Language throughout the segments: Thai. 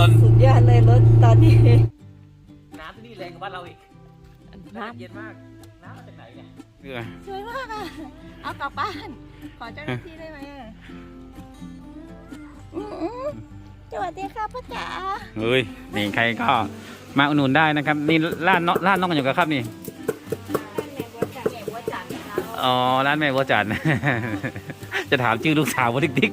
ยนต์ สุดยอดเลยรถตอนนี้ น้ำที่นี่แรงกว่าบ้านเราอีกน้เย็นมาก น้ำมาจากไหนเนี่ยำสวยมากอะ เอากลับบ้าน ขอเจ้าหน้าที่ได้ไหมอะอื้อหือสวัสดีค่ะพ่อจ๋าเฮ้ย นี่ใครก็มาอุดหนุนได้นะครับ นี่ร้านเนาะร้านน้องกันอยู่กับครับนี่อ๋อ ร้านแม่บัวจันทร์ จะถามชื่อลูกสาวว่าติ๊กติ๊ก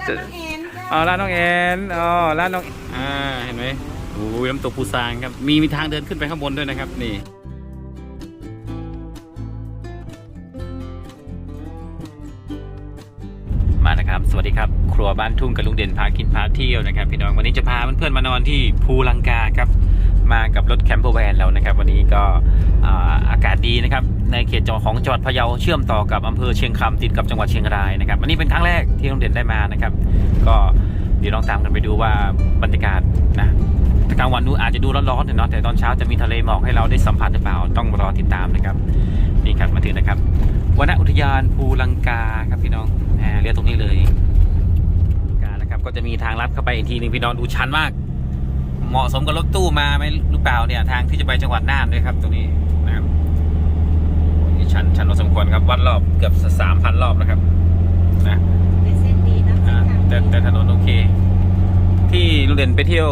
ด้านน้องแอน อ๋อร้านน้องแอนอ๋อร้านน้องอ่าเห็นไหมโอ้ยน้ำตกภูซางครับมีมีทางเดินขึ้นไปข้างบนด้วยนะครับนี่มานะครับสวัสดีครับ ครัวบ้านทุ่งกับลุงเด่นพากินพาเที่ยวนะครับ พี่น้องวันนี้จะพาเพื่อนๆมานอนที่ภูลังกาครับ มากับรถแคมเปอร์แวนแล้วนะครับ วันนี้ก็อากาศดีนะครับ ในเขตจังหวัดของจังหวัดพะเยาเชื่อมต่อกับอำเภอเชียงคำติดกับจังหวัดเชียงรายนะครับอันนี้เป็นครั้งแรกที่ลุงเด่นได้มานะครับ ก็ เดี๋ยวลองตามกันไปดูว่าบรรยากาศนะกลางวันนู้นอาจจะดูร้อนๆหน่อยเนาะแต่ตอนเช้าจะมีทะเลหมอกให้เราได้สัมผัสหรือเปล่าต้องรอติดตามนะครับนี่ครับมาถึงนะครับวนอุทยานภูลังกาครับพี่น้องเรียกตรงนี้เลยกานะครับก็จะมีทางลัดเข้าไปอีกทีหนึงพี่น้องดูชันมาก เหมาะสมกับรถตู้มาไหมหรือเปล่าเนี่ยทางที่จะไปจังหวัดน่านด้วยครับ ตรงนี้นะครับชันชันพอสมควรครับวัดรอบเกือบสามพันรอบนะครับนะ แต่แต่ถนนโอเค ที่ลุงเด่นไปเที่ยว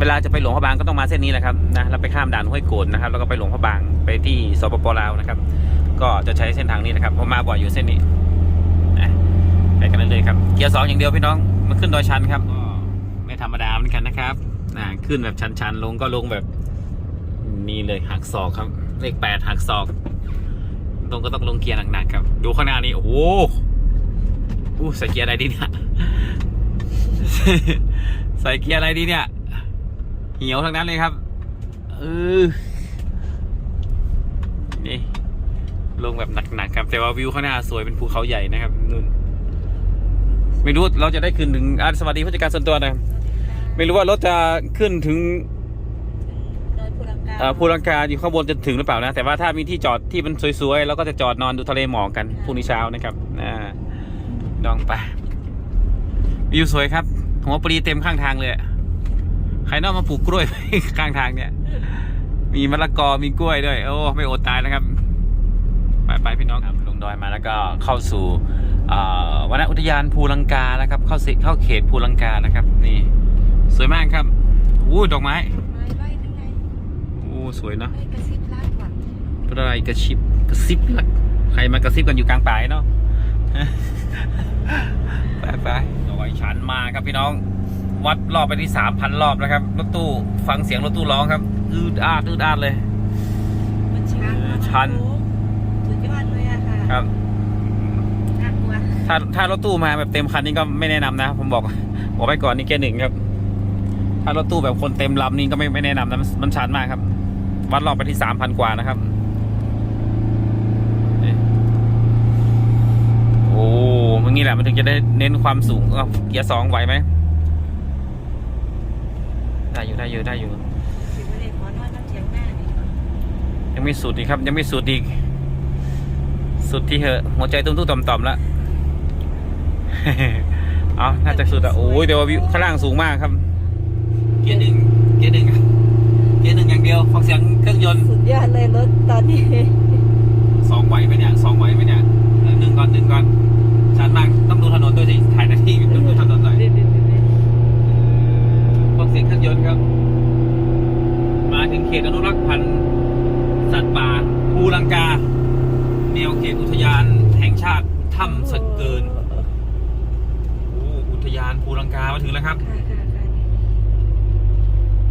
เวลาจะไปหลวงพระบางก็ต้องมาเส้นนี้แหละครับนะแล้วไปข้ามด่านห้วยโกดนะครับ แล้วก็ไปหลวงพระบางไปที่สปปลาวนะครับ ก็จะใช้เส้นทางนี้นะครับผมมาบ่อยอยู่เส้นนี้ไปกันเลยครับเกียร์สองอย่างเดียวพี่น้องมันขึ้นดอยชันครับไม่ธรรมดาเหมือนกันนะครับนะขึ้นแบบชันๆลงก็ลงแบบนี่เลยหักศอกครับเลขแปดหักศอกตรงก็ต้องลงเกียร์หนักๆครับ ดูข้างหน้านี้โอ้โหใส่เกียร์อะไรดีเนี่ย ใส่เกียร์อะไรดีเนี่ย เหี่ยวทั้งนั้นเลยครับเออนี่ลงแบบหนักๆครับแต่ว่าวิวข้างหน้าสวยเป็นภูเขาใหญ่นะครับนู่นไม่รู้เราจะได้ขึ้นถึงอะสวัสดีผู้จัดการส่วนตัวนะครับไม่รู้ว่ารถจะขึ้นถึงโดยภูลังกาเอ่อภูลังกาอยู่ข้างบนจะถึงหรือเปล่านะ แต่ว่าถ้ามีที่จอดที่มันสวยๆเราก็จะจอดนอนดูทะเลหมอกกันพรุ่งนี้เช้านะครับอ่าลองไป วิวสวยครับ หัวปลีเต็มข้างทางเลยอะใครนอกมาปลูกกล้วย ข้างทางเนี่ย มีมะละกอมีกล้วยด้วย โอ้ ไม่อดตายแล้วครับ ไปไปพี่น้องครับลงดอยมาแล้วก็เข้าสู่อ่าวนอุทยานภูลังกาแล้วครับ เข้าสิเข้าเขตภูลังกานะครับ นี่ สวยมากครับอู้ดอกไม้ไม้ไว้ทั้งไงอู้สวยเนาะไม้กระซิบลากว่ะเป็นอะไรกระชิบกระซิบลักใครมากระซิบกันอยู่กลางป่าเนาะ ไปไปด อยชันมาครับพี่น้อง วัดรอบไปที่สามพันรอบแล้วครับรถตู้ฟังเสียงรถตู้ร้องครับอืดอาดอืดอาดเลย มันชันเออชัน สุดยอดเลยอะค่ะครับ น่ากลัวถ้าถ้ารถตู้มาแบบเต็มคันนี้ก็ไม่แนะนำนะ ผมบอก บอกไปก่อนนี่แกยร์หนึ่งครับ ถ้ารถตู้แบบคนเต็มลำนี่ก็ไม่ไม่แนะนำนะมันมันชันมากครับ วัดรอบไปที่สามพันกว่านะครับนี่โอ้ มันงี้แหละมันถึงจะได้เน้นความสูงเอ้าเกียร์สองไหวไหมได้อยู่ได้อยู่ได้อยู่ถึงไม่ได้ขอนอนน้ำเถียงหน้านี่ยังไม่สุดอีกครับ ยังไม่สุดอีก สุดที่เหอะหัวใจตุ้มๆต่อมๆแล้วเอาน่าจะสุดอะโอ้ยแต่ว่าวิวข้างล่างสูงมากครับ เกียร์หนึ่งเกียร์หนึ่งเกียร์หนึ่งอย่างเดียวฟังเสียงเครื่องยนต์สุดยอดเลยรถตอนนี้สองไหวไหมเนี่ยสองไหวไหมเนี่ยเออหนึ่งก่อนหนึ่งก่อน ชันมากต้องดูถนนด้วยสิถ่ายหนาที่ต้องดูถนนหน่อยฟังเสียงเครื่องยนต์ครับ มาถึงเขตอนุรักษ์พันธุ์สัตว์ป่าภูลังกา แนวเขตอุทยานแห่งชาติถ้ำสะเกินโอ้อุทยานภูลังกามาถึงแล้วครับ ค่ะค่ะค่ะ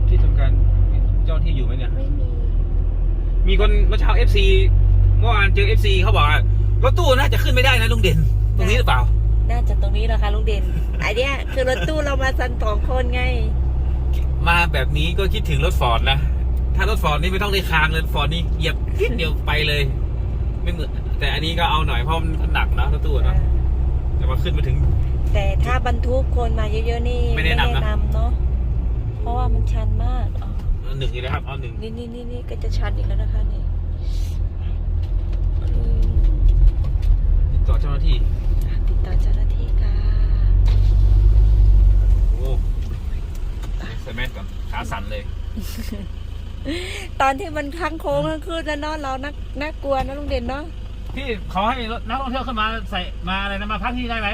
ที่ทำการเจ้าที่อยู่ไหมเนี่ย ไม่มีมีคนเมื่อเช้า FC เมื่อวานเจอ FC เขาบอกว่ารถตู้น่าจะขึ้นไม่ได้นะลุงเด่น ตรงนี้หรือเปล่า น่าจะตรงนี้แหละค่ะลุงเด่นไอเนี้ยคือรถตู้เรามาสันสองคนไง มาแบบนี้ก็คิดถึงรถฟอร์ดนะ ถ้ารถฟอร์ดนี่ไม่ต้องได้คางเลยฟอร์ดนี่เหยียบนิดเดียวไปเลย ไม่เหมือนแต่อันนี้ก็เอาหน่อยเพราะมันหนักนะรถตู้อะเนอะแต่ว่าขึ้นมาถึง แต่ถ้าบรรทุกคนมาเยอะๆนี่ไม่แนะนำนะเนาะเพราะว่ามันชันมากอ๋อเอาหนึ่งอีกแล้วครับเอาหนึ่งนี่นี่นี่นี่ก็จะชันอีกแล้วนะคะนี่อืมติดต่อเจ้าหน้าที่ ต่อเจ้าหน้าที่ค่ะ โอ้ใส่แมสก่อนขาสั่นเลย ตอนที่มันทั้งโค้งขึ้นแล้วเนาะเรานักน่ากลัวนะลุงเด่นเนาะพี่เขาให้นักท่องเที่ยวขึ้นมาใส่มาอะไรนะมาพักที่นี่ได้ไหม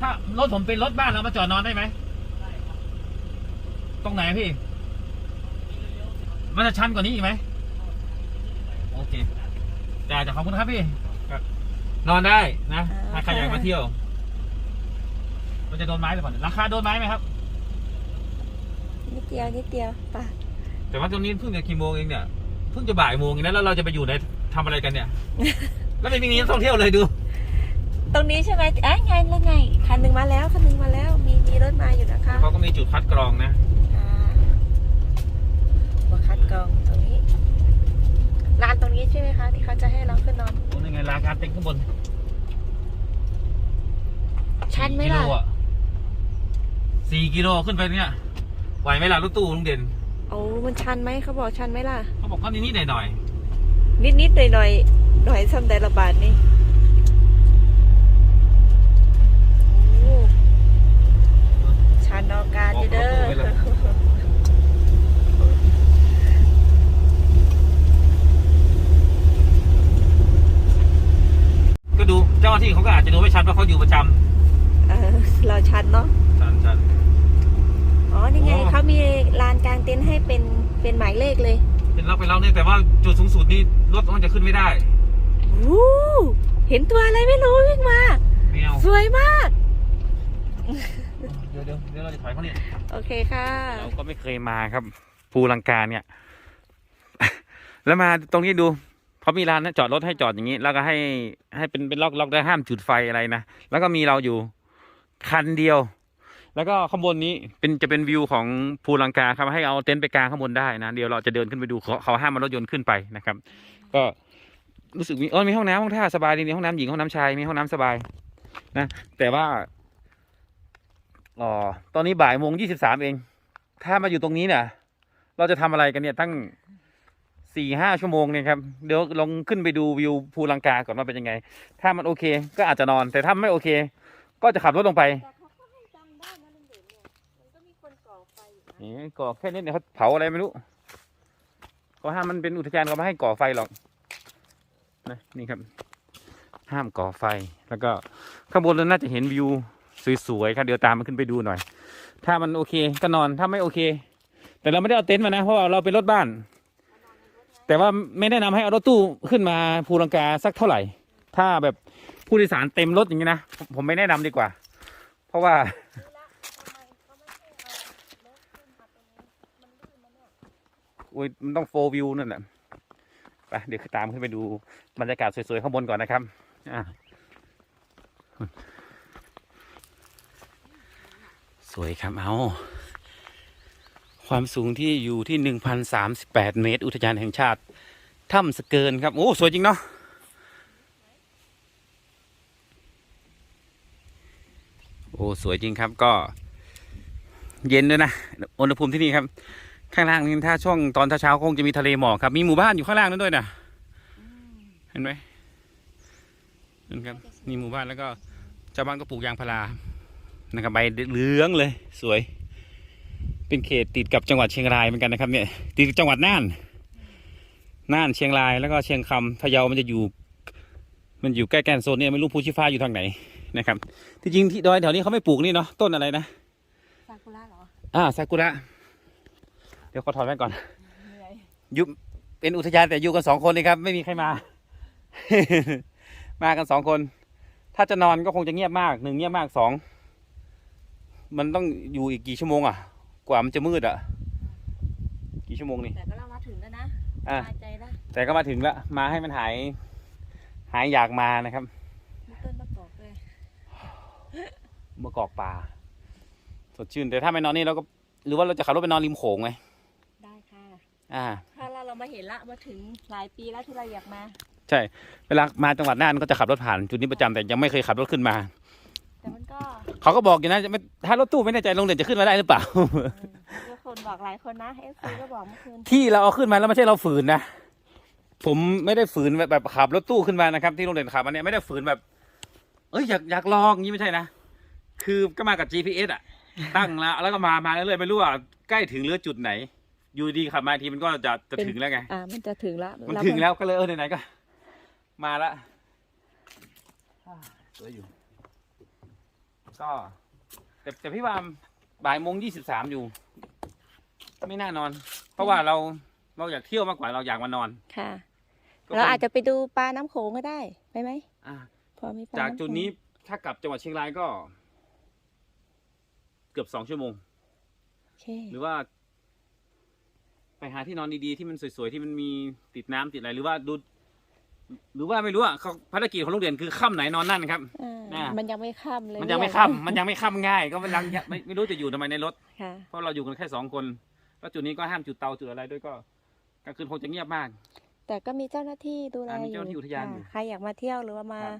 ถ้ารถผมเป็นรถบ้านเรามาจอดนอนได้ไหมตรงไหนพี่ มันจะชันกว่านี้อีกไหมโอเค จ่ายจากขอบคุณครับพี่ครับนอนได้นะถ้าใครอยากมาเที่ยวมันจะโดนไม้หรือเปล่าราคาโดนไม้ไหมครับนิดเดียวนิดเดียวไป่ะแต่ว่าตรงนี้เพิ่งจะกี่โมงเองเนี่ยเพิ่งจะบ่ายโมงเองนะแล้วเราจะไปอยู่ในทำอะไรกันเนี่ย แล้วไม่มีนักท่องเที่ยวเลยดู ตรงนี้ใช่ไหมเอ้ยไงแล้วไงคันหนึ่งมาแล้วคันหนึ่งมาแล้ว มีมีรถมาอยู่นะคะเขาก็มีจุดคัดกรองนะอ่ามาคัดกรองตรงนี้ ลานตรงนี้ใช่ไหมคะ ที่เขาจะให้เราขึ้นนอนโอ้ยังไงราคาเต็งข้างบนชันไหมกิโลล่ะอะสี่กิโลขึ้นไปเนี่ย ไหวไหมล่ะรถตู้ลุงเด่นโอ้มันชันไหมเขาบอกชันไหมล่ะ เขาบอกว่านิดๆหน่อยนิดนิดหน่อยหน่อยๆหน่อยซ้ำแต่ละบาทนี่โอ้ชันออกการอยู่เด้อ ๆก็ดูเจ้าหน้าที่เขาก็อาจจะดูไม่ชัดว่า เขาอยู่ประจเออเราชันเนาะำชันชัน อ๋อ นี่ไงโอ้เขามีลานกลางเต็นท์ให้เป็นเป็นหมายเลขเลยเป็นเราไปเราเนี่ยแต่ว่าจุดสูงสุดนี่รถมันจะขึ้นไม่ได้วู้เห็นตัวอะไรไม่รู้วิ่งมาแมวสวยมาก เดี๋ยวเดี๋ยวเดี๋ยวเราจะถอยเขาเนี่ยโอเคค่ะ เราก็ไม่เคยมาครับ ภูลังกาเนี่ย แล้วมาตรงนี้ดู เขามีร้านนะจอดรถให้จอดอย่างนี้ แล้วก็ให้ให้เป็นเป็นล็อกล็อกได้ห้ามจุดไฟอะไรนะ แล้วก็มีเราอยู่คันเดียว แล้วก็ข้างบนนี้เป็นจะเป็นวิวของภูลังกาครับให้เอาเต็นท์ไปกางข้างบนได้นะ เดี๋ยวเราจะเดินขึ้นไปดูเขาเขาห้ามมารถยนต์ขึ้นไปนะครับ ก็รู้สึกมีอ๋อมีห้องน้ำห้องท่าสบายดีมีห้องน้ำหญิงห้องน้ำชายมีห้องน้ำสบายนะ แต่ว่าอ๋อตอนนี้บ่ายโมงยี่สิบสามเอง ถ้ามาอยู่ตรงนี้เนี่ยเราจะทำอะไรกันเนี่ยตั้ง สี่ห้าชั่วโมงเนี่ยครับเดี๋ยวลองขึ้นไปดูวิวภูลังกาก่อนว่าเป็นยังไง ถ้ามันโอเคก็อาจจะนอน แต่ถ้าไม่โอเค ก็จะขับรถลงไปแต่เขาก็ให้จำได้นะลุงเด่นเนี่ยมันก็มีคนก่อไฟอยู่นะนี่ก่อแค่นี้เนี่ยเขาเผาอะไรไม่รู้ก็ห้ามมันเป็นอุทยานเขาไม่ให้ก่อไฟหรอกนะนี่ครับ ห้ามก่อไฟแล้วก็ข้างบนเราน่าจะเห็นวิวสวยๆครับเดี๋ยวตามมันขึ้นไปดูหน่อย ถ้ามันโอเคก็นอนถ้าไม่โอเค แต่เราไม่ได้เอาเต็นท์มานะเพราะว่าเราเป็นรถบ้าน แต่ว่าไม่แนะนำให้เอารถตู้ขึ้นมาภูลังกาสักเท่าไหร่ ถ้าแบบผู้โดยสารเต็มรถอย่างนี้นะ ผมไม่แนะนำดีกว่า เพราะว่า อุ้ยมันต้องโฟวิวนั่นแหละไปเดี๋ยวตามขึ้นไปดูบรรยากาศสวยๆข้างบนก่อนนะครับอะสวยครับเอา ความสูงที่อยู่ที่หนึ่งพันสามสิบแปดเมตร อุทยานแห่งชาติถ้ำสเกินครับ โอ้ สวยจริงเนาะโอ้สวยจริงครับก็ เย็นด้วยนะอุณหภูมิที่นี่ครับ ข้างล่างนี่ถ้าช่วงตอนเช้าคงจะมีทะเลหมอกครับ มีหมู่บ้านอยู่ข้างล่างนั้นด้วยนะเห็นไหมนั่นครับมีหมู่บ้านแล้วก็ชาวบ้านก็ปลูกยางพารานะครับใบเหลืองเลยสวย เป็นเขตติดกับจังหวัดเชียงรายเหมือนกันนะครับเนี่ยติดกับจังหวัดน่านน่านเชียงรายแล้วก็เชียงคำพะเยามันจะอยู่ มันอยู่ใกล้แกนโซนเนี่ยไม่รู้ภูชีฟ้าอยู่ทางไหนนะครับที่จริงที่ดอยแถวนี้เขาไม่ปลูกนี่เนาะต้นอะไรนะซากุระเหรออ่าซากุระเดี๋ยวขอถอดแว่นก่อนเหนื่อยอยู่เป็นอุทยานแต่อยู่กันสองคนเลยครับ ไม่มีใครมา มากันสองคน ถ้าจะนอนก็คงจะเงียบมากหนึ่งเงียบมากสองมันต้องอยู่อีกกี่ชั่วโมงอะ กว่ามันจะมืดอะ กี่ชั่วโมงนี่ แต่ก็เรามาถึงแล้วนะอะ สบายใจแล้วแต่ก็มาถึงแล้วมาให้มันหาย หายอยากมานะครับมีต้นมะกอกด้วยเมื่อกอกป่า สดชื่น แต่ถ้าไม่นอนนี่เราก็หรือว่าเราจะขับรถไปนอนริมโขงไหมได้ค่ะอ่า ถ้าเราเรามาเห็นละมาถึงหลายปีแล้วที่เราอยากมา ใช่ เวลามาจังหวัดน่านก็จะขับรถผ่านจุดนี้ประจำแต่ยังไม่เคยขับรถขึ้นมา แต่มันก็เขาก็บอกอยู่นะจะไม่ถ้ารถตู้ไม่แน่ใจโรงเรียนจะขึ้นมาได้หรือเปล่าเออมีคนบอกหลายคนนะเอฟซีก็บอกเมื่อคืนที่เราเอาขึ้นมาแล้วไม่ใช่เราฝืนนะ ผมไม่ได้ฝืนแบบแบบขับรถตู้ขึ้นมานะครับ ที่โรงเรียนขับมาเนี่ยไม่ได้ฝืนแบบ เอ้ยอยากอยากลองอย่างนี้ไม่ใช่นะ คือก็มากับ GPS อะ ตั้งแล้วแล้วก็มามาเรื่อยๆไม่รู้ว่าใกล้ถึงหรือจุดไหน อยู่ดีขับมาทีมันก็จะจะถึงแล้วไง อ่ามันจะถึงแล้วมันถึงแล้วก็เลยเออไหนๆก็ มาละสวยอยู่ ก็ แต่แต่พี่วามบ่ายโมงยี่สิบสามอยู่ ไม่น่านอน เพราะว่าเราเราอยากเที่ยวมากกว่าเราอยากมานอนค่ะ ก็คงเราอาจจะไปดูปลาน้ำโขงก็ได้ไปไหมอะพอมีปลาจากำโขงจุดนี้ถ้ากลับจังหวัดเชียงรายก็ เกือบสองชั่วโมง โอเคหรือว่า ไปหาที่นอนดีๆที่มันสวยๆที่มันมีติดน้ำติดอะไรหรือว่าดู หรือว่าไม่รู้อะเขาภารกิจของโรงเรียนคือค่ำไหนนอนนั่นครับ อ่าน่ะ มันยังไม่ค่ำเลยมันยังไม่เยค่ำมันยังไม่ค่ำง่าย ก็มันยังไม่ไม่รู้จะอยู่ทำไมในรถ ค่ะ เพราะเราอยู่กันแค่สองคน แล้วจุดนี้ก็ห้ามจุดเตาจุดอะไรด้วยก็กลางคืนคงจะเงียบมาก แต่ก็มีเจ้าหน้าที่ดูแลอ่ามีอยู่เจ้าหน้าที่อุทยานอยู่ค่ะใครอยากมาเที่ยวหรือว่ามาครับ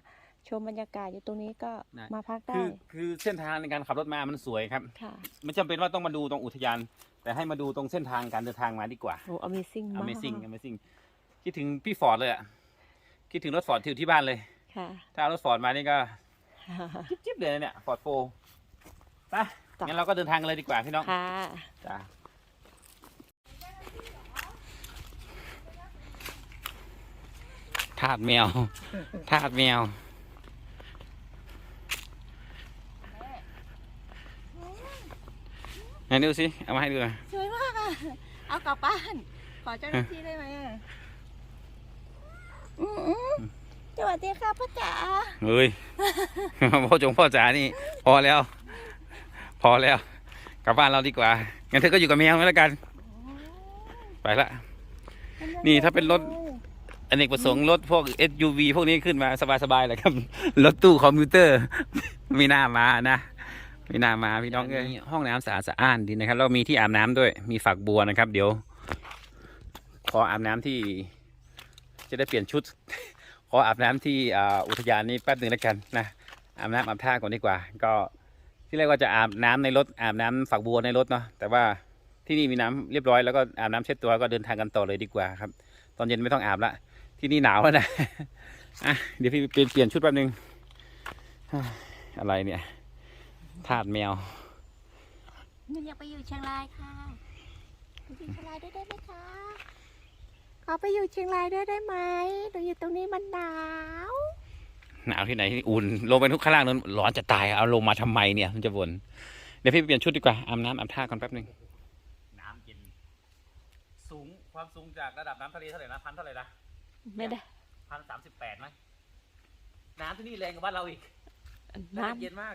ชมบรรยากาศอยู่ตรงนี้ก็ได้ มาพักได้คือคือเส้นทางในการขับรถมามันสวยครับ ค่ะไม่จำเป็นว่าต้องมาดูตรงอุทยาน แต่ให้มาดูตรงเส้นทางการเดินทางมาดีกว่า โอ้ Amazing มาก Amazing Amazing คิดถึงพี่ฟอร์ดเลยอะ คิดถึงรถฟอร์ดที่อยู่ที่บ้านเลย ค่ะ ถ้าเอารถฟอร์ดมานี่ก็จิ๊บๆเลยนะเนี่ยฟอร์ดโฟไปจ้ะ งั้นเราก็เดินทางกันเลยดีกว่าพี่น้อง ค่ะ จ้าทาดแมว ทาดแมว ไหนดูสิ เอามาให้ดูหน่อย สวยมากอะ เอากลับบ้าน ขอเจ้าหน้าที่ได้ไหมอะอืมๆ สวัสดีค่ะพ่อจ๋าเฮ้ยพ่อจงพ่อจ๋านี่ พอแล้ว พอแล้ว กลับบ้านเราดีกว่างั้นเธอก็อยู่กับแมวแล้วกัน ไปละ นี่ถ้าเป็นรถอเนกประสงค์รถพวก SUV พวกนี้ขึ้นมาสบายๆเลยครับ รถตู้คอมพิวเตอร์ไม่น่ามานะไม่น่ามาพี่น้องเลยห้องน้ำสะอาดสะอ้านดีนะครับแล้วมีที่อาบน้ำด้วย มีฝักบัวนะครับ เดี๋ยว ขออาบน้ำที่ จะได้เปลี่ยนชุด ขออาบน้ำที่อุทยานนี้แป๊บหนึ่งแล้วกันนะอาบน้ำอาบท่าก่อนดีกว่า ก็ที่แรกว่าจะอาบน้ำในรถอาบน้ำฝักบัวในรถเนาะแต่ว่าที่นี่มีน้ำเรียบร้อยแล้วก็อาบน้ำเช็ดตัวก็เดินทางกันต่อเลยดีกว่าครับ ตอนเย็นไม่ต้องอาบละที่นี่หนาวแล้วนะอะเดี๋ยวพี่เปลี่ยนเปลี่ยนชุดแป๊บนึงอะอะไรเนี่ยทาดแมวหนูอยากไปอยู่เชียงรายค่ะอยู่เชียงรายได้ไหมคะ ขอไปอยู่เชียงรายด้วยได้ไหมหนูอยู่ตรงนี้มันหนาว หนาวที่ไหนที่อุ่นลงไปทุกข้างล่างนั้นร้อนจะตายเอาลงมาทำไมเนี่ยมันจะบ่นเดี๋ยวพี่ไปเปลี่ยนชุดดีกว่าอาบน้ำอาบท่าก่อนแป๊บนึงน้ำเย็นสูงความสูงจากระดับน้ำทะเลเท่าไหร่นะพันเท่าไหร่นะไม่ได้พันสามสิบแปดไหมน้ำที่นี่แรงกว่าบ้านเราอีกน้เย็นมาก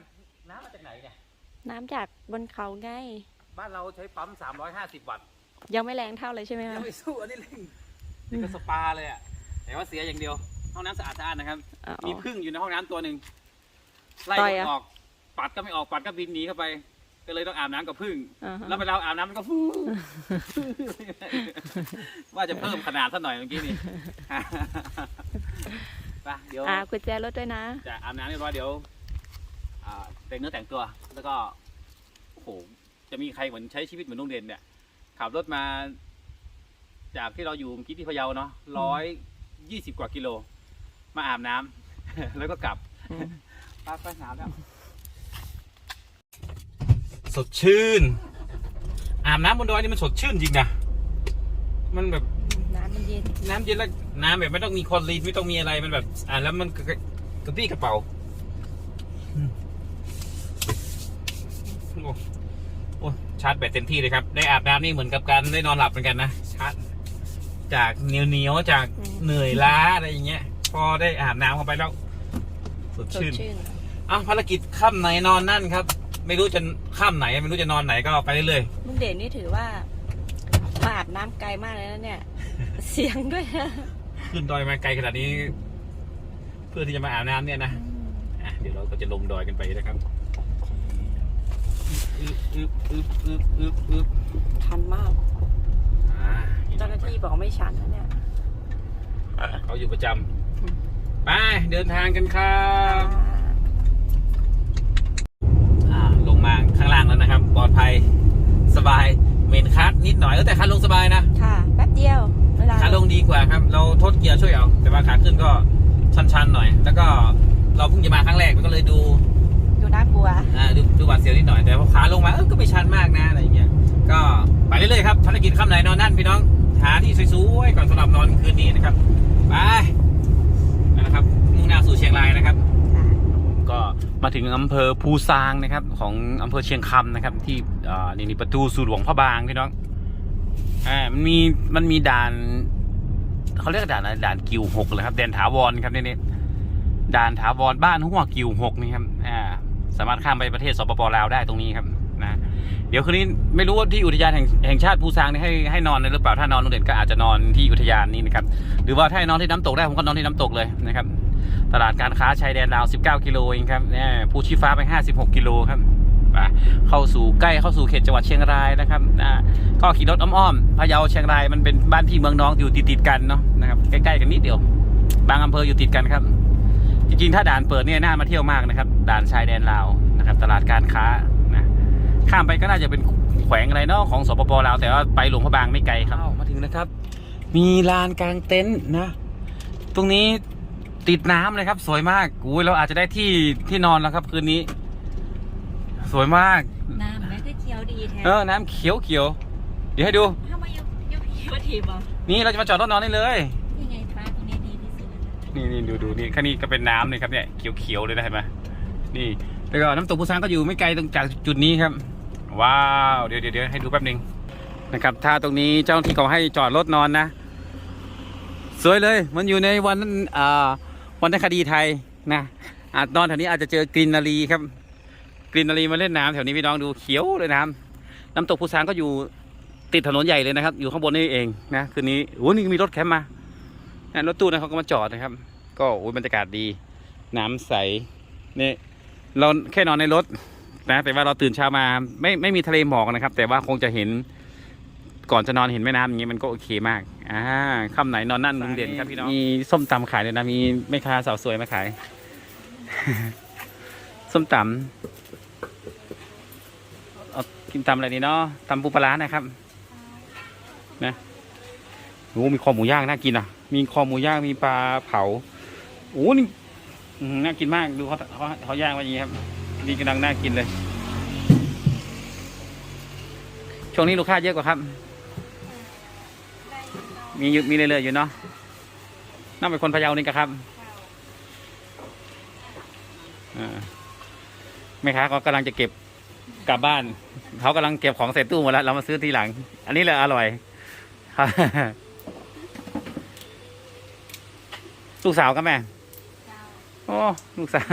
น้ำมาจากไหนเนี่ยำน้ำจากบนเขาไง บ้านเราใช้ปั๊มสามร้อยห้าสิบวัตต์ ยังไม่แรงเท่าเลยใช่ไหมยัคะงไม่สู้อันนี้เลย นี่ก็สปาเลยอะแต่ว่าเสียอย่างเดียว ห้องน้ำสะอาดสะอาดนะครับ อ๋อ มีพึ่งอยู่ในห้องน้ำตัวหนึ่งไล่ต่อยมันอะออก ปัดก็ไม่ออกปัดก็บินหนีเข้าไป ก็เลยต้องอาบน้ำกับพึ่ง อ่าฮะแล้วเวลาอาบน้ำมันก็ฟูว่าจะเพิ่มขนาดสักหน่อยเมื่อกี้นี่ ไปเดี๋ยว อ่ากุญแจรถด้วยนะ จะอาบน้ำเรียบร้อยเดี๋ยวอ่าแต่งเนื้อแต่งตัว แล้วก็โอ้โหจะมีใครเหมือนใช้ชีวิตเหมือนลุงเด่นเนี่ยขับรถมา จากที่เราอยู่เมื่อกี้ที่พะเยาเนาะร้อยยี่สิบกว่ากิโล มาอาบน้ำ แล้วก็กลับอืมไปไปหนาวแล้ว สดชื่น อาบน้ำบนดอยนี่มันสดชื่นจริงนะ มันแบบ น้ำมันเย็นน้ำเย็นแล้วน้ำแบบไม่ต้องมีคลอรีนไม่ต้องมีอะไรมันแบบ อ่านแล้วมันกระกระปี้กระเป๋าอืมโอ้โอ้ชาร์จแบตเต็มที่เลยครับ ได้อาบน้ำนี่เหมือนกับการได้นอนหลับเหมือนกันนะชาร์จ จากเหนียวเหนียวๆจากอืมเหนื่อยล้าอะไรอย่างเงี้ย พอได้อาบน้ำเข้าไปแล้วสดสดชื่นชื่นอ้าวภารกิจค่ำไหนนอนนั่นครับ ไม่รู้จะค่ำไหน ไม่รู้จะนอนไหนก็ไปเรื่อยลุงเด่นนี่ถือว่ามาอาบน้ำไกลมากเลยนะเนี่ย เสียงด้วยนะๆขึ้นดอยมาไกลขนาดนี้ เพื่อที่จะมาอาบน้ำเนี่ยนะอะเดี๋ยวเราก็จะลงดอยกันไปนะครับอึบอึบอึบอึบอึบอึบชันมากอ่า เจ้าหน้าที่บอกไม่ชันนะเนี่ย เขาอยู่ประจำไปเดินทางกันครับอ่าลงมาข้างล่างแล้วนะครับ ปลอดภัยสบายเหม็นคัดนิดหน่อยเออแต่คันลงสบายนะ ค่ะ แป๊บเดียวเวลาขาลงดีกว่าครับ เราทดเกียร์ช่วยเอา แต่ว่าขาขึ้นก็ชันๆหน่อย แล้วก็เราเพิ่งจะมาครั้งแรกมันก็เลยดู ดูน่ากลัว อ่า ดูดูหวาดเสียวนิดหน่อย แต่พอขาลงมาเออก็ไม่ชันมากนะอะไรอย่างเงี้ย ก็ไปเรื่อยๆครับภารกิจค่ำไหนนอนนั่นพี่น้อง หาที่สวยๆก่อนสำหรับนอนคืนนี้นะครับไปนะครับมุ่งหน้าสู่เชียงรายนะครับก็มาถึงอำเภอภูซางนะครับ ของอำเภอเชียงคำนะครับ ที่นี่นี่ประตูสู่หลวงพระบางพี่น้องอ่ามันมีมันมีด่านเขาเรียกด่านอะไรด่านกิวหกเลยครับแดนถาวรครับนี่นี่ด่านถาวรบ้านหัวกิวหกนี่ครับอ่าสามารถข้ามไปประเทศสปปลาวได้ตรงนี้ครับ เดี๋ยวคืนนี้ไม่รู้ว่าที่อุทยานแห่งแห่งชาติภูซางนี่ให้ให้นอนหรือเปล่าถ้านอนโรงเรียนก็อาจจะนอนที่อุทยานนี้นะครับหรือว่าถ้านอนที่น้ำตกได้ผมก็นอนที่น้ำตกเลยนะครับตลาดการค้าชายแดนลาว 19 กิโลเองครับเนี่ยภูชีฟ้าไป 56 กิโลครับไปเข้าสู่ใกล้เข้าสู่เขตจังหวัดเชียงรายนะครับอ่าก็ขี่รถอ้อมๆพะเยาเชียงรายมันเป็นบ้านพี่เมืองน้องอยู่ติดๆกันเนาะนะครับใกล้ๆกันนิดเดียว บางอำเภออยู่ติดกันครับ จริงๆ ถ้าด่านเปิดเนี่ยน่ามาเที่ยวมากนะครับ ด่านชายแดนลาวนะครับ ตลาดการค้า ข้ามไปก็น่าจะเป็นแขวงอะไรเนาะของสปปลาวแต่ว่าไปหลวงพระบางไม่ไกลครับมาถึงนะครับ มีลานกลางเต็นท์นะ ตรงนี้ติดน้ำเลยครับ สวยมากอุ้ยเราอาจจะได้ที่ที่นอนแล้วครับ คืนนี้ สวยมาก น้ำแม่ก็เขียวดีแท้เออน้ำเขียวเขียวเดี๋ยวให้ดูถ้ามายุยุเขียวทีบอนี่เราจะมาจอดรถนอนได้เลยยังไงฟ้าตรงนี้ดีที่สุดนี่นี่ดูดูนี่แค่นี้ก็เป็นน้ำเลยครับเนี่ยเขียวเขียวๆเลยนะเห็นไหมนี่แล้วก็น้ำตกภูซางก็อยู่ไม่ไกลตรงจากจุดนี้ครับ ว้าว เดี๋ยวเดี๋ยวให้ดูแป๊บหนึงนะครับ ถ้าตรงนี้เจ้าหน้าที่เขาให้จอดรถนอนนะ สวยเลย มันอยู่ในวันอ่าวันคดีไทยนะอาจนอนแถวนี้อาจจะเจอกรีนนารีครับ กรีนนารีมาเล่นน้ำแถวนี้พี่น้องดูเขียวเลยน้ำน้ำตกภูซางก็อยู่ติดถนนใหญ่เลยนะครับ อยู่ข้างบนนี่เองนะคืนนี้โอ้นี่มีรถแคมป์มารถตู้นะเขาก็มาจอดนะครับ ก็โอ้ยบรรยากาศดี น้ำใสนี่เราแค่นอนในรถ นะแต่ว่าเราตื่นเช้ามาไม่ไม่มีทะเลหมอกนะครับ แต่ว่าคงจะเห็นก่อนจะนอนเห็นแม่น้ำอย่างนี้มันก็โอเคมากอ่าค่ำไหนนอนนั่นลุงเด่นครับพี่น้องมีส้มตำขายเลยนะมีแม่ค้าสาวสวยมาขาย ส้มตำเอากินตำอะไรดีเนาะตำปูปลาร้านะครับ นะโอ้มีคอหมูย่างน่ากินอะ มีคอหมูย่างมีปลาเผาโอ้นี่น่ากินมากดูเขาเขาเขาย่างมาอย่างนี้ครับ นี่กำลังน่ากินเลย ช่วงนี้ลูกค้าเยอะกว่าครับ มีอยู่มีเรื่อยๆอยู่เนาะน่าเป็นคนพะเยานี่กะครับอ่าแม่ค้าก็กำลังจะเก็บกลับบ้าน เขากำลังเก็บของใส่ตู้หมดแล้ว เรามาซื้อทีหลัง อันนี้แหละอร่อยครับลูกสาวก็แม่ โอ้ ลูกสาว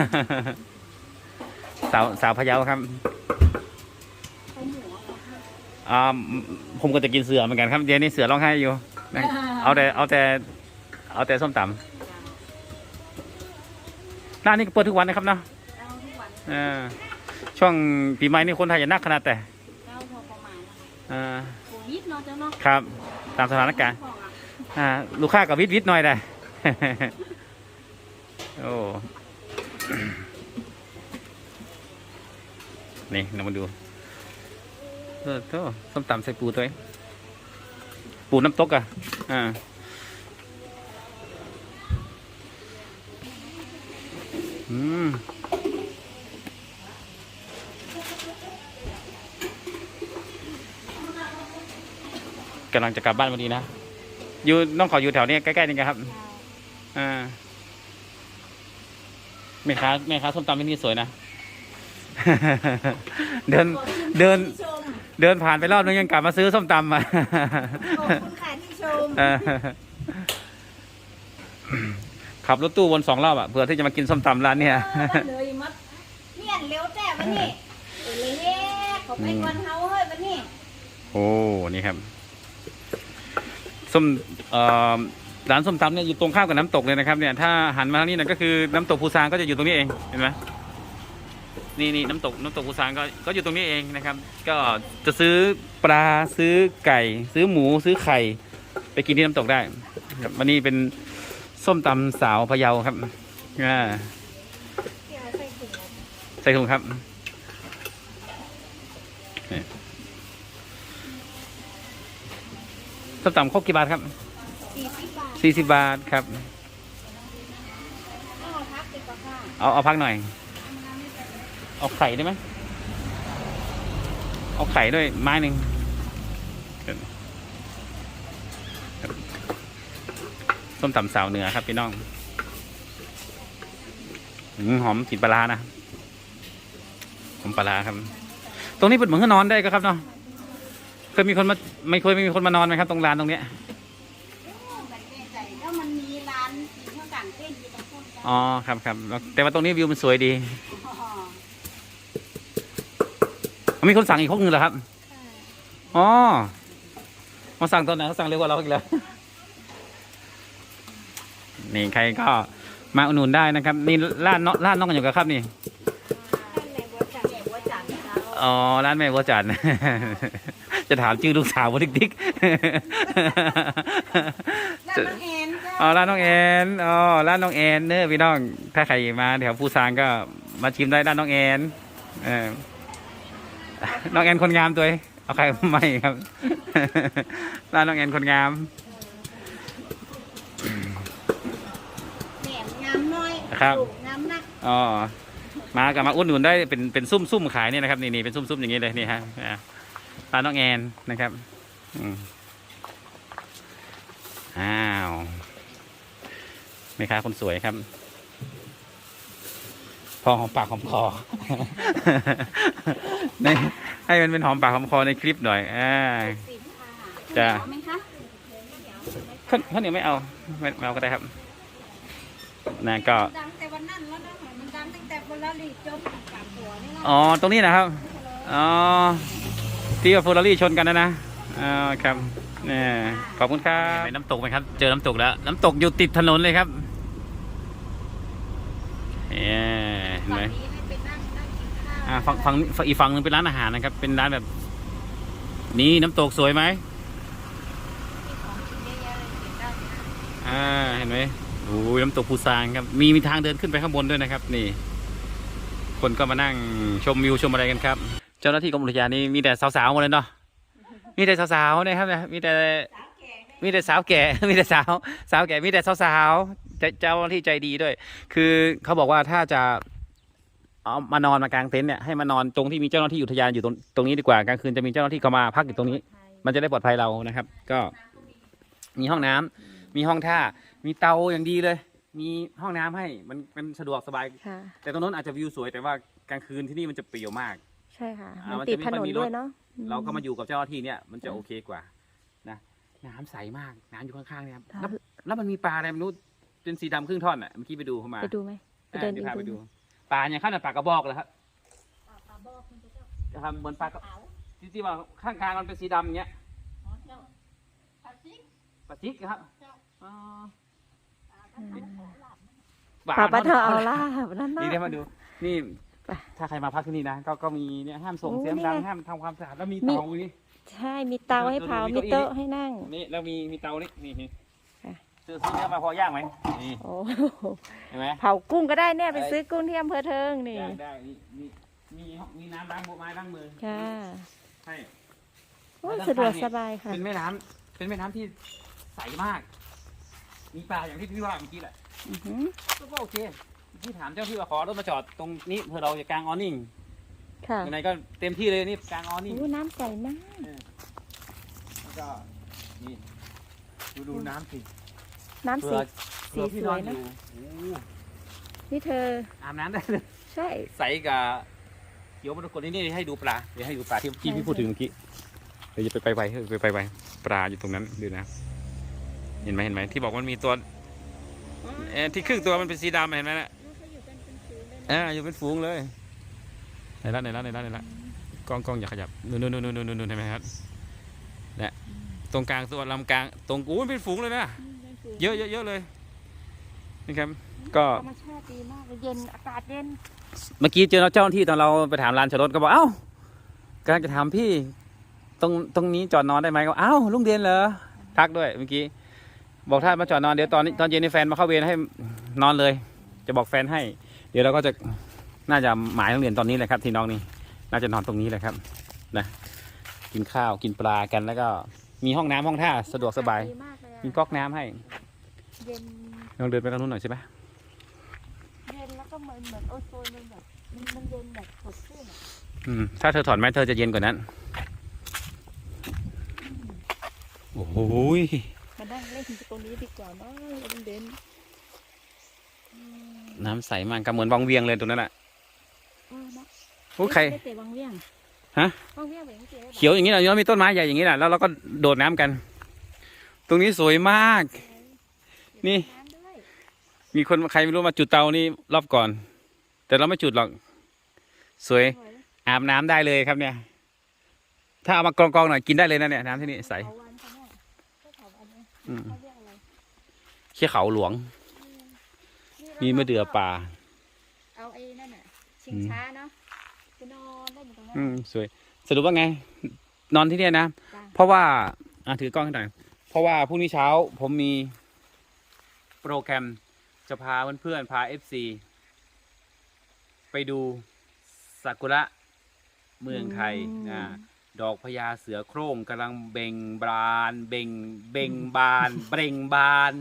สาวสาวพะเยาครับอ่าผมก็จะกินเสือเหมือนกันครับเดี๋ยวนี้เสือร้องไห้อยู่นะเอาแต่เอาแต่ เอาแต่ส้มตำร้านนี้ก็เปิดทุกวันนะครับเนาะเราทุกวันเออช่วงปีใหม่นี่คนไทยจะนักขนาดแต่เราพอประมาณเออโควิดเนาะเจ้าเนาะครับ ตามสถานการณ์ของอะอ่าลูกค้ากับวิทวิทหน่อยได้โอ้ นี่เรามาดูเออโตส้มตำใส่ปูตัวเองปูน้ำตกอะ อ่าอืมกำลังจะกลับบ้านวันนี้นะ อยู่น้องขออยู่แถวนี้ใกล้ๆนี่ครับ อ่าแม่ค้าแม่ค้าส้มตำที่นี่สวยนะ เดินเดินที่ชมเดินผ่านไปรอบนึงยังกลับมาซื้อส้มตำมา ขอบคุณค่ะที่ชมเออขับรถตู้วนสองรอบอะเพื่อที่จะมากินส้มตำร้านเนี่ย เออมันเลยมัดเมียนเร็วแต่วันนี้เออเลยเฮ้เขาไปก่อนเฮาเฮ้ยวันนี้โอ้นี่ครับส้มเอ่อร้านส้มตำเนี่ยอยู่ตรงข้ามกับน้ำตกเลยนะครับเนี่ยถ้าหันมาทางนี้นะก็คือน้ำตกภูซางก็จะอยู่ตรงนี้เองเห็นไหม นี่นี่น้ำตกน้ำตกภูซางก็ก็อยู่ตรงนี้เองนะครับ ก็จะซื้อปลาซื้อไก่ ซื้อหมูซื้อไข่ ไปกินที่น้ำตกได้ครับวันนี้เป็นส้มตำสาวพะเยาครับอ่าใส่ถุงครับนี่ส้มตำครบกี่บาทครับสี่สิบบาทสี่สิบบาทครับอ๋อพักติดกว่าค่ะเอาเอาพักหน่อย เอาไข่ได้ไหม เอาไข่ด้วยไม้หนึ่งส้มตำสาวเหนือครับพี่น้องอืมหอมกลิ่นปลาร้านะหอมปลาร้าครับ ตรงนี้เป็นเหมือนกับนอนได้ก็ครับเนาะเคยมีคนมาไม่เคยมีคนมานอนไหมครับ ตรงลานตรงเนี้ยแล้วมันมีร้านกินข้าวกลางเต้นอยู่ตรงนู้นจ้ะอ๋อครับครับแต่ว่าตรงนี้วิวมันสวยดี มีคนสั่งอีกพวกนึงเหรอครับอ๋อมาสั่งตอนไหนเขาสั่งเร็วกว่าเราอีกแล้วนี่ใครก็มาอุดหนุนได้นะครับ นี่ร้านน้องร้านน้องกันอยู่กับครับนี่แม่บัวจันทร์แม่บัวจันทร์เขาอ๋อร้านแม่บัวจันทร์จะถามชื่อลูกสาวว่าดิ๊กดิ๊กแล้วน้องแอนก็อ๋อร้านน้องแอนอ๋อร้านน้องแอนเนอะพี่น้องถ้าใครมาแถวปูซางก็มาชิมได้ร้านน้องแอนเออ น้องแอนคนงามตัวเองเอาใครไม่ครับร้านน้องแอนคนงามแหนมงามน้อยครับลูกงามนักอ๋อมากับมาอุดหนุนได้เป็นเป็นซุ่มซุ่มขายเนี่ยนะครับนี่นี่เป็นซุ่มซุ่มอย่างนี้เลยนี่ฮะอ่าร้านน้องแอนนะครับอืมอ้าวแม่ค้าคนสวยครับ พอหอมปากหอมคอ ในให้มันเป็นหอมปากหอมคอในคลิปหน่อยอ่าสิบค่ะจ้ะเอาไหมคะข้าวข้าวเหนียวไม่เอาไม่ไม่เอาก็ได้ครับนะก็ดังแต่วันนั้นแล้วนะมันดังตั้งแต่วันละลีจมปากหัวนี่แหละอ๋อตรงนี้นะครับอ๋อที่ว่าเฟอร์รารี่ชนกันนะนะอ๋อครับเนี่ยขอบคุณครับไปน้ำตกไหมครับ เจอน้ำตกแล้ว น้ำตกอยู่ติดถนนเลยครับเนี่ย เห็นไหมฝั่งนี้ให้ไปนั่งนั่งกินข้าวอ่าฝั่งฝั่งฝั่งอีกฝั่งหนึงเป็นร้านอาหารนะครับ เป็นร้านแบบ นี่น้ำตกสวยไหมมีของกินเยอะแยะเลยเก็บได้นะอ่าเห็นไหมโอ้ยน้ำตกภูซางครับ มีมีทางเดินขึ้นไปข้างบนด้วยนะครับ นี่ คนก็มานั่งชมวิวชมอะไรกันครับ เจ้าหน้าที่กรมอุทยานนี่มีแต่สาวๆหมดเลยเนาะมีแต่สาวๆนะครับเนี่ยมีแต่มีแต่สาวแก่ มีแต่สาว สาวแก่ มีแต่สาวๆใจเจ้าหน้าที่ใจดีด้วย คือเขาบอกว่าถ้าจะ เอามานอนมากางเต็นท์เนี่ยให้มานอนตรงที่มีเจ้าหน้าที่อุทยานอยู่ตรงตรงนี้ดีกว่ากลางคืนจะมีเจ้าหน้าที่เขามาพักอยู่ตรงนี้ มันจะได้ปลอดภัยเรานะครับ ก็มีห้องน้ำมีห้องท่า มีเตาอย่างดีเลย มีห้องน้ำให้มันมันสะดวกสบาย ค่ะ แต่ตรงนั้นอาจจะวิวสวยแต่ว่ากลางคืนที่นี่มันจะเปรี่ยวมาก ใช่ค่ะอ่ามัมันนติดจะไม่ถค่นอยนมีรถ ด้วยเนาะเราก็มาอยู่กับเจ้าหน้าที่เนี่ยมันจะโอเคกว่านะน้ำใสมากน้ำอยู่ข้างๆเนี่ยครับค่ะ แล้วแล้วมันมีปลาอะไรไม่รู้เป็นสีดำครึ่งท่อนอะเมื่อกี้ไปดูเข้ามาไปดูไหมไปอ่าเดินเดี๋ยวพาไปดูดู ปลาอย่างข้างหน้าปลากระบอกเลยครับปลาบอกคุณเจ้าจะทำเหมือนปลากระขาวที่ที่ว่าข้างกลางมันเป็นสีดำอย่างเงี้ยอ๋อเจ้าปลาซิกปลาทิกครับอ๋ออืมหวานป่าปลาเธอมเอากล่าแบบนั้นนี่นะเดี๋ยวมาดู นี่ไปถ้าใครมาพักที่นี่นะก็ก็มีเนี่ยห้ามส่งโอ้เสียงดังนี่ไงห้ามทำความสะอาดแล้วมีมี เตานี่ ใช่มีเตาให้เผาดูมีดูโต๊ะดูให้นั่ง นี่แล้วมีมีเตานี่นี่นี่ค่ะ ซื้อซื้อเนื้อมาพอย่างไหมนี่โอ้โหเห็นไหมเผากุ้งก็ได้เนี่ยไปไอ้ซื้อกุ้งที่อำเภอเทิงนี่ได้ได้มีมีมีห้องมีน้ำล้างมือไม้ล้างมือค่ะให้โอ้ยแล้วสะดวกข้างๆเนี่ยสบายค่ะ เป็นแม่น้ำเป็นแม่น้ำที่ใสมาก มีปลาอย่างที่พี่ว่าเมื่อกี้แหละอือหือก็ก็โอเคพี่ถามเจ้าที่ว่าขอรถมาจอดตรงนี้เพื่อเราจะกางออนิ่งค่ะยังไงก็เต็มที่เลยนี่กางออนิ่งโอ้น้ำใสมากแล้วก็นี่ดูดูน้ำสิ น้ำเผื่สีอเผื่อพี่นอนสีสวยนะอยู่โอ้นี่เธออาบน้ำได้เลยใช่ใสกับเขียวมรกตนี่นี่ให้ดูปลาเดี๋ยวให้ดูปลาที่ที่พี่พูดถึงเมื่อกี้เดี๋ยวจะไปไปไปไปไปไปปลาอยู่ตรงนั้นดูนะ เห็นไหมเห็นไหมที่บอกมันมีตัวเอ่อที่ครึ่งตัวมันเป็นสีดำเห็นไหมน่ะเอ่าอยู่เป็นฝูงเลยไหนละไหนละไหนละไหนละกล้องกล้องอย่าขยับนู่นนู่นนู่นนู่นนู่นเห็นไหมครับเนี่ยตรงกลางตัวลำกลางตรงกูมันเป็นฝูงเลยนะ เยอะเยอะเยอะเลยนี่ครับก็ธรรมชาติดีมากเลยเย็นอากาศเย็นเมื่อกี้เจอเจ้าหน้าที่ตอนเราไปถามร้านจอดรถก็บอกเอ้ากำลังจะถามพี่ตรงตรงนี้จอดนอนได้ไหมก็เอ้าลุงเดียนเหรอทักด้วยเมื่อกี้บอกถ้ามาจอดนอนเดี๋ยวตอนนี้ตอนเย็นนี่แฟนมาเข้าเวรให้นอนเลย จะบอกแฟนให้ เดี๋ยวเราก็จะน่าจะหมายโรงเรียนตอนนี้แหละครับ ที่น้องนี่น่าจะนอนตรงนี้แหละครับนะกินข้าวกินปลากันแล้วก็มีห้องน้ำห้องท่าสะดวกสบายดีมากเลยอะมีก๊อกน้ำให้ เย็นลองเดินไปทางนู้นหน่อยใช่ไหมเย็นแล้วก็เหมือนเหมือนโอโซนมันแบบมันมันเย็นแบบสดชื่นอะอืมถ้าเธอถอนแมสเธอจะเย็นกว่านั้น โอ้โหยมานั่งเล่นตรงนี้ดีกว่ามั้งเราเป็นเด่นอืมน้ำใสมากก็เหมือนวังเวียงเลยตรงนั้นแหละเออเนอะโอ้ใครไม่เตะวังเวียงฮะ วังเวียงแบบนี้เตะได้ปะเขียวอย่างนี้นะแล้วมีต้นไม้ใหญ่อย่างนี้นะแล้วเราก็โดดน้ำกัน ตรงนี้สวยมากนี่ น้ำด้วยมีคนใครไม่รู้มาจุดเตานี่รอบก่อน แต่เราไม่จุดหรอก สวยสวยอาบน้ำได้เลยครับเนี่ย ถ้าเอามากรองๆหน่อยกินได้เลยนะเนี่ยน้ำที่นี่ใสเถาวันเขาเนี่ยใช่เถาวันไหมอืมเขาเรียกอะไรเขี้ยเขาหลวง มีมะเดื่อป่า เอาไอ้นั่นน่ะชิงอืมช้าเนาะไปนอนได้อยู่ตรงนั้นอืมสวย สรุปว่าไง นอนที่เนี่ยนะจ้ะเพราะว่า อะถือกล้องให้หน่อย เพราะว่าพรุ่งนี้เช้าผมมี โปรแกรมจะพาเพื่อนๆพา FC ไปดูซากุระเมืองไทยนะดอกพญาเสือโคร่งกำลังเบ่งบาน เบ่งเบ่งบานเบ่งบาน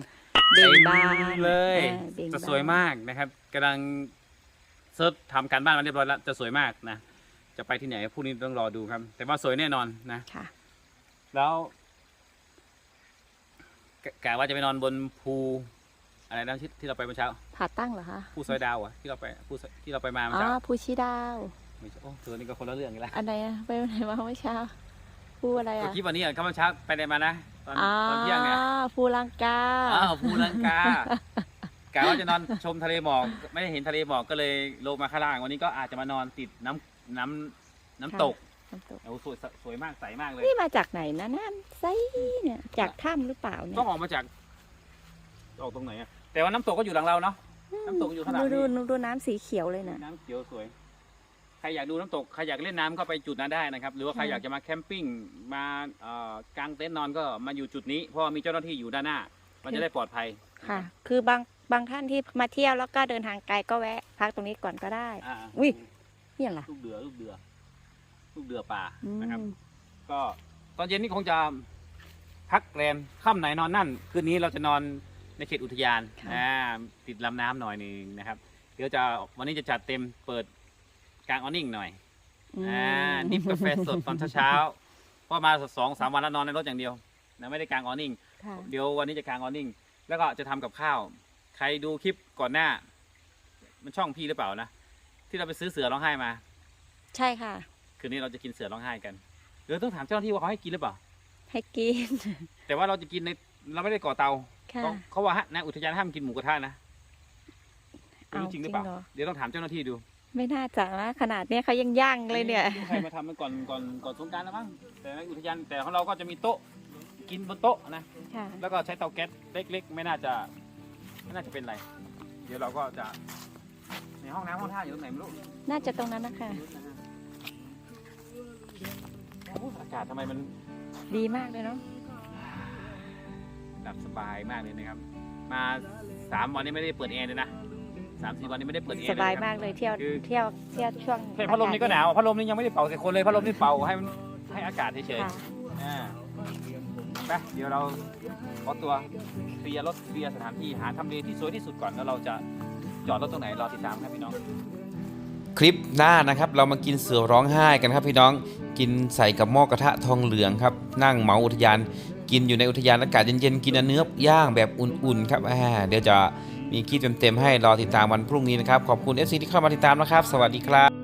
เบ่งบานต็มเลยอ่าเบ่งจะบานสวยมากนะครับกำลังเซิร์ชทำการบ้านมาเรียบร้อยแล้วจะสวยมากนะจะไปที่ไหนพรุ่งนี้ต้องรอดูครับ แต่ว่าสวยแน่นอนนะค่ะแล้วกะกะว่าจะไปนอนบนภู อะไรนะที่ที่เราไปเมื่อเช้าผ่าตั้งเหรอคะภูซอยดาวอะที่เราไปภูซอยที่เราไปมาเมื่อ๋ออเช้าภูชีดาว ไม่ใช่โอ้เธอนี่ก็คนละเรื่องกันละอันไหนอะไปไหนมาเมื่อเช้าภูอะไรเมื่ออะกี้วันนี้อะก็เมื่อเช้าไปไหนมานะตอนอ๋อตอนเที่ยงเนี่ยภูลังกาอ้าวภูลังกากะว่าจะนอนชมทะเลหมอกไม่ได้เห็นทะเลหมอกก็เลยลงมาข้างล่างวันนี้ก็อาจจะมานอนติดน้ำน้ำน้ำตกน้ำตกโอ้สวยสวยมากใสมากเลย นี่มาจากไหนนะน้ำใสเนี่ย จากถ้ำหรือเปล่าเนี่ยต้องออกมาจาก ออกตรงไหนอะ แต่ว่าน้ำตกก็อยู่หลังเราเนาะ น้ำตกอยู่ข้างหลังดูนี่ ดูดูน้ำสีเขียวเลยนะ น้ำเขียวสวย ใครอยากดูน้ำตก ใครอยากเล่นน้ำก็ไปจุดนั้นได้นะครับ หรือว่าใครค่ะ อยากจะมาแคมปิ้ง มาเอ่อกางเต็นท์นอนก็มาอยู่จุดนี้ เพราะว่ามีเจ้าหน้าที่อยู่ด้านหน้า มันจะได้ปลอดภัยค่ะ คือบางบางท่านที่มาเที่ยวแล้วก็เดินทางไกลก็แวะ พักตรงนี้ก่อนก็ได้ อ่าอุ๊ยนี่เหรอลูกเดือ ลูกเดือ ลูกเดือป่า อืมนะครับ ก็ตอนเย็นนี้คงจะพักแรมค่ำไหนนอนนั่น คืนนี้เราจะนอน ในเขตอุทยานค่ะ อ่าติดลำน้ำหน่อยหนึงนะครับ เดี๋ยวจะวันนี้จะจัดเต็มเปิดกลางออนิ่งหน่อยมอ่าดิฟกาแฟสดตอนเช้าๆเพราะมาสองสามวันแล้วนอนในรถอย่างเดียวนะไม่ได้กางออนิ่ง ค่ะเดี๋ยววันนี้จะกางออนิ่ง แล้วก็จะทำกับข้าว ใครดูคลิปก่อนหน้า มันช่องพี่หรือเปล่านะ ที่เราไปซื้อเสือร้องไห้มา ใช่ค่ะ คืนนี้เราจะกินเสือร้องไห้กันเดี๋ยวต้องถามเจ้าหน้าที่ว่าเขาให้กินหรือเปล่า ให้กิน แต่ว่าเราจะกินในเราไม่ได้ก่อเตา ค่ะเขาเขาว่าฮะนะอุทยานห้ามกินหมูกระทะนะไม่รู้เอาจริงหรือเปล่าจริงเหรอเดี๋ยวต้องถามเจ้าหน้าที่ดู ไม่น่าจะนะขนาดเนี้ยเขายังย่างเลยเนี่ยใครมาทำมันก่อนก่อนก่อนสงกรารแล้วมั้งแต่ในอุทยานแต่ของเราก็จะมีโต๊ะกินบนโต๊ะนะ ค่ะ แล้วก็ใช้เตาแก๊สเล็กๆ ไม่น่าจะ ไม่น่าจะเป็นไร เดี๋ยวเราก็จะในห้องน้ำห้องท่าอยู่ตรงไหนไม่รู้น่าจะตรงนั้นนะคะโอ้โหอากาศทำไมมันดีมากเลยเนาะหลั บสบายมากเลยนะครับ มาสามวันนี้ไม่ได้เปิดแอร์เลยนะสามสี่วันนี้ไม่ได้เปิดแอร์สเลยบายนะครับมากเลยเที่ยวคือเที่ยวเที่ยวช่วงแค่พัดลมนี่ก็หนาวพัดลมนี่ยังไม่ได้เป่าใส่คนเลยพัดลมนี่เป่าให้มันให้อากาศเฉยค่ะๆอ่าไปเดี๋ยวเราขอตัวเคลียร์รถเคลียร์สถานที่หาทำเลที่สวยที่สุดก่อนแล้วเราจะจอดรถตรงไหนรอติดตามครับพี่น้อง คลิปหน้านะครับ เรามากินเสือร้องไห้กันครับพี่น้องกินใส่กับหม้อกระทะทองเหลืองครับ นั่งเหมาอุทยาน กินอยู่ในอุทยานอากาศเย็นๆกินเนื้อย่างแบบอุ่นๆครับเดี๋ยวจะมีคลิปเต็มๆให้รอติดตามวันพรุ่งนี้นะครับขอบคุณ FC ที่เข้ามาติดตามนะครับ สวัสดีครับ